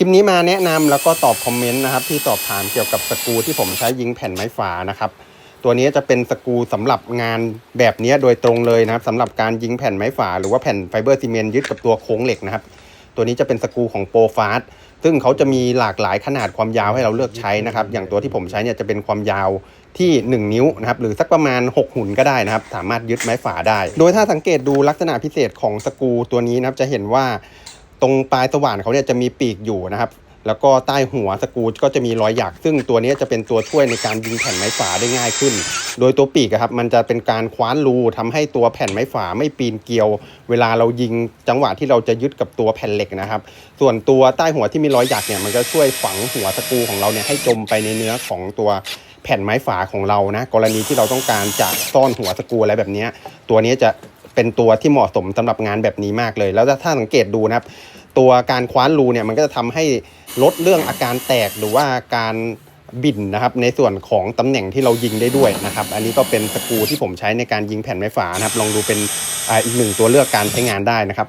ลิปนี้มาแนะนำแล้วก็ตอบคอมเมนต์นะครับที่สอบถามเกี่ยวกับสกูที่ผมใช้ยิงแผ่นไม้ฝานะครับตัวนี้จะเป็นสกูสำหรับงานแบบนี้โดยตรงเลยนะครับสำหรับการยิงแผ่นไม้ฝา หรือว่าแผ่นไฟเบอร์ซีเมนต์ยึดกับตัวโค้งเหล็กนะครับตัวนี้จะเป็นสกูของโปรฟาสซึ่งเขาจะมีหลากหลายขนาดความยาวให้เราเลือกใช้นะครับ อย่างตัวที่ผมใช้เนี่ยจะเป็นความยาวที่ 1 นิ้วนะครับ หรือสักประมาณ 6 หุ่นก็ได้นะครับ สามารถยึดไม้ฝาได้ โดยถ้าสังเกตดูลักษณะพิเศษของสกูตัวนี้นะครับ จะเห็นว่า ตรงปลายสว่านเขาเนี่ยจะมีปีกอยู่นะครับ แล้วก็ใต้หัวสกรูก็จะมีรอยหยัก ซึ่งตัวนี้จะเป็นตัวช่วยในการยิงแผ่นไม้ฝาได้ง่ายขึ้น โดยตัวปีกครับมันจะเป็นการคว้านรูทำให้ตัวแผ่นไม้ฝาไม่ปีนเกลียว เวลาเรายิงจังหวะที่เราจะยึดกับตัวแผ่นเหล็กนะครับ ส่วนตัวใต้หัวที่มีรอยหยักเนี่ยมันก็ช่วยฝังหัวสกรูของเราเนี่ยให้จมไปในเนื้อของตัวแผ่นไม้ฝาของเรานะ กรณีที่เราต้องการจะซ่อนหัวสกรูอะไรแบบนี้ตัวนี้จะเป็นตัวที่เหมาะสมสำหรับงานแบบนี้มากเลย แล้วถ้าสังเกตดูนะครับ ตัวการคว้านรูเนี่ยมันก็จะทำให้ลดเรื่องอาการแตกหรือว่าการบินนะครับในส่วนของตำแหน่งที่เรายิงได้ด้วยนะครับ อันนี้ก็เป็นสกูที่ผมใช้ในการยิงแผ่นไม้ฝานะครับ ลองดูเป็นอีกหนึ่งตัวเลือกการใช้งานได้นะครับ